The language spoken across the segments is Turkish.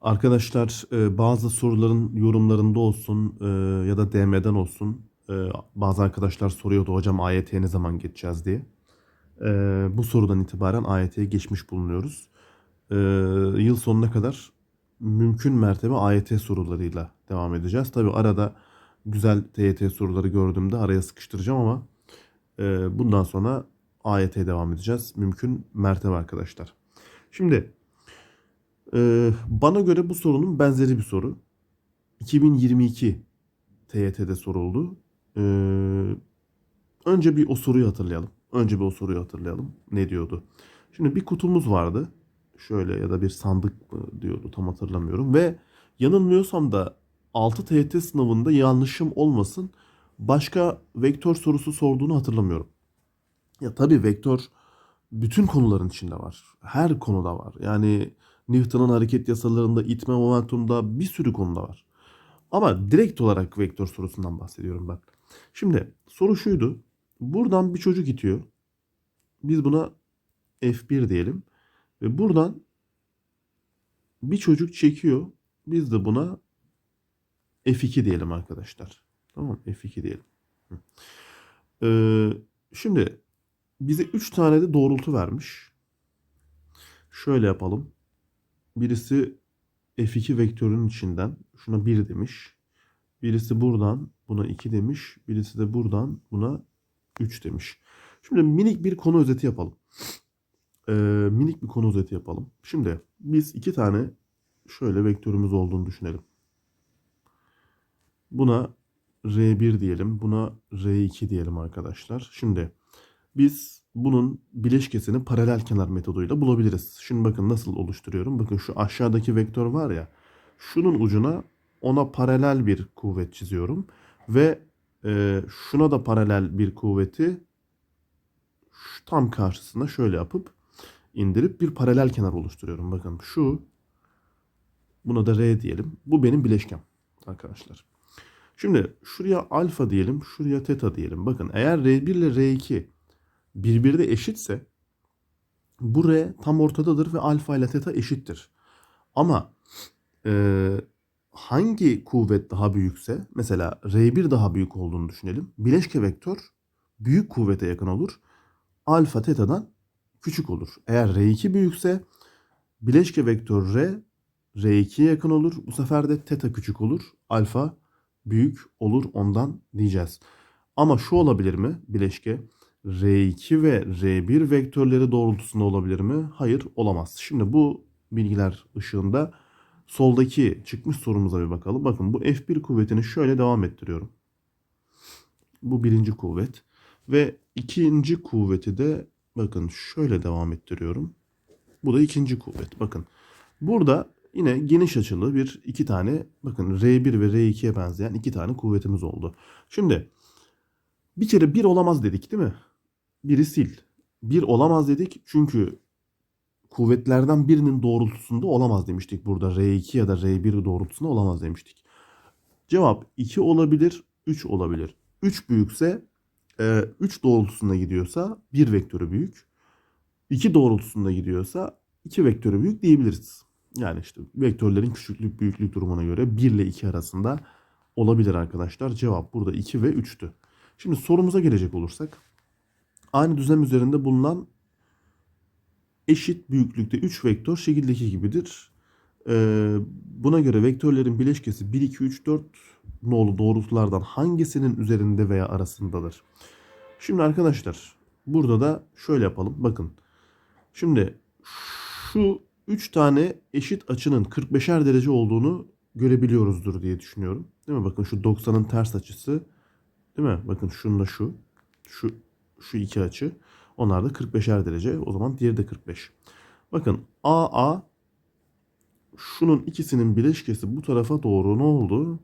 Arkadaşlar e, bazı soruların yorumlarında olsun e, ya da DM'den olsun e, bazı arkadaşlar soruyordu hocam AYT'ye ne zaman geçeceğiz diye. Bu sorudan itibaren AYT'ye geçmiş bulunuyoruz. Yıl sonuna kadar mümkün mertebe AYT sorularıyla devam edeceğiz. Tabi arada güzel TYT soruları gördüğümde araya sıkıştıracağım ama bundan sonra AYT'ye devam edeceğiz. Mümkün mertebe arkadaşlar. Şimdi ee, bana göre bu sorunun benzeri bir soru. 2022 TYT'de soruldu. Ee, önce bir o soruyu hatırlayalım. Önce bir o soruyu hatırlayalım. Ne diyordu? Şimdi bir kutumuz vardı. Şöyle ya da bir sandık mı diyordu tam hatırlamıyorum. Ve yanılmıyorsam da 6 TYT sınavında yanlışım olmasın başka vektör sorusu sorduğunu hatırlamıyorum. Ya tabii vektör bütün konuların içinde var. Her konuda var. Yani Newton'un hareket yasalarında, itme momentumda bir sürü konuda var. Ama direkt olarak vektör sorusundan bahsediyorum ben. Şimdi soru şuydu. Buradan bir çocuk itiyor. Biz buna F1 diyelim. Ve buradan bir çocuk çekiyor. Biz de buna F2 diyelim arkadaşlar. Tamam F2 diyelim. Ee, şimdi bize 3 tane de doğrultu vermiş. Şöyle yapalım. Birisi F2 vektörünün içinden şuna 1 demiş. Birisi buradan buna 2 demiş. Birisi de buradan buna 3 demiş. Şimdi minik bir konu özeti yapalım. Ee, minik bir konu özeti yapalım. Şimdi biz iki tane şöyle vektörümüz olduğunu düşünelim. Buna R1 diyelim. Buna R2 diyelim arkadaşlar. Şimdi biz bunun bileşkesini paralel kenar metoduyla bulabiliriz. Şimdi bakın nasıl oluşturuyorum. Bakın şu aşağıdaki vektör var ya. Şunun ucuna ona paralel bir kuvvet çiziyorum. Ve e, şuna da paralel bir kuvveti şu tam karşısına şöyle yapıp indirip bir paralel kenar oluşturuyorum. Bakın şu buna da R diyelim. Bu benim bileşkem arkadaşlar. Şimdi şuraya alfa diyelim, şuraya teta diyelim. Bakın eğer R1 ile R2 birbirine eşitse bu R tam ortadadır ve alfa ile teta eşittir. Ama e, hangi kuvvet daha büyükse mesela R1 daha büyük olduğunu düşünelim. Bileşke vektör büyük kuvvete yakın olur. Alfa teta'dan küçük olur. Eğer R2 büyükse bileşke vektör R R2'ye yakın olur. Bu sefer de teta küçük olur. Alfa büyük olur ondan diyeceğiz. Ama şu olabilir mi bileşke? R2 ve R1 vektörleri doğrultusunda olabilir mi? Hayır olamaz. Şimdi bu bilgiler ışığında soldaki çıkmış sorumuza bir bakalım. Bakın bu F1 kuvvetini şöyle devam ettiriyorum. Bu birinci kuvvet. Ve ikinci kuvveti de bakın şöyle devam ettiriyorum. Bu da ikinci kuvvet. Bakın burada yine geniş açılı bir iki tane bakın R1 ve R2'ye benzeyen iki tane kuvvetimiz oldu. Şimdi bir kere bir olamaz dedik değil mi? Biri sil. Bir olamaz dedik çünkü kuvvetlerden birinin doğrultusunda olamaz demiştik. Burada R2 ya da R1 doğrultusunda olamaz demiştik. Cevap 2 olabilir, 3 olabilir. 3 büyükse 3 doğrultusunda gidiyorsa 1 vektörü büyük. 2 doğrultusunda gidiyorsa 2 vektörü büyük diyebiliriz. Yani işte vektörlerin küçüklük büyüklük durumuna göre 1 ile 2 arasında olabilir arkadaşlar. Cevap burada 2 ve 3'tü. Şimdi sorumuza gelecek olursak aynı düzlem üzerinde bulunan eşit büyüklükte 3 vektör şekildeki gibidir. Ee, buna göre vektörlerin bileşkesi 1, 2, 3, 4 nolu doğrultulardan hangisinin üzerinde veya arasındadır? Şimdi arkadaşlar burada da şöyle yapalım. Bakın şimdi şu 3 tane eşit açının 45'er derece olduğunu görebiliyoruzdur diye düşünüyorum. Değil mi? Bakın şu 90'ın ters açısı değil mi? Bakın şununla şu. Şu şu iki açı. Onlar da 45'er derece. O zaman diğeri de 45. Bakın AA şunun ikisinin bileşkesi bu tarafa doğru ne oldu?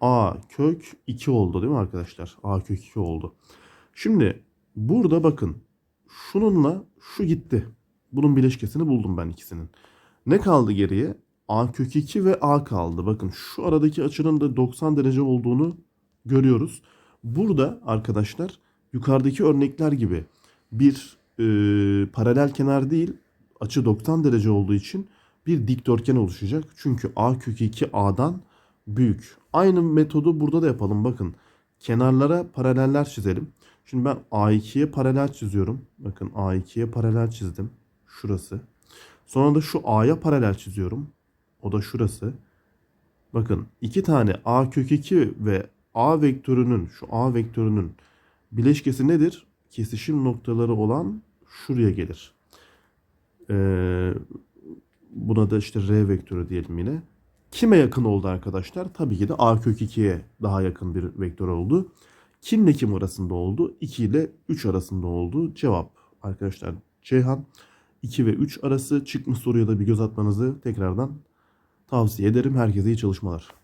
A kök 2 oldu değil mi arkadaşlar? A kök 2 oldu. Şimdi burada bakın şununla şu gitti. Bunun bileşkesini buldum ben ikisinin. Ne kaldı geriye? A kök 2 ve A kaldı. Bakın şu aradaki açının da 90 derece olduğunu görüyoruz. Burada arkadaşlar yukarıdaki örnekler gibi bir e, paralel kenar değil açı 90 derece olduğu için bir dikdörtgen oluşacak. Çünkü a kök 2 a'dan büyük. Aynı metodu burada da yapalım. Bakın kenarlara paraleller çizelim. Şimdi ben A2'ye paralel çiziyorum. Bakın A2'ye paralel çizdim. Şurası. Sonra da şu A'ya paralel çiziyorum. O da şurası. Bakın iki tane A kök 2 ve A vektörünün şu A vektörünün bileşkesi nedir? Kesişim noktaları olan şuraya gelir. Ee, buna da işte R vektörü diyelim yine. Kime yakın oldu arkadaşlar? Tabii ki de A kök 2'ye daha yakın bir vektör oldu. Kimle kim arasında oldu? 2 ile 3 arasında oldu. Cevap arkadaşlar Ceyhan 2 ve 3 arası çıkmış soruya da bir göz atmanızı tekrardan tavsiye ederim. Herkese iyi çalışmalar.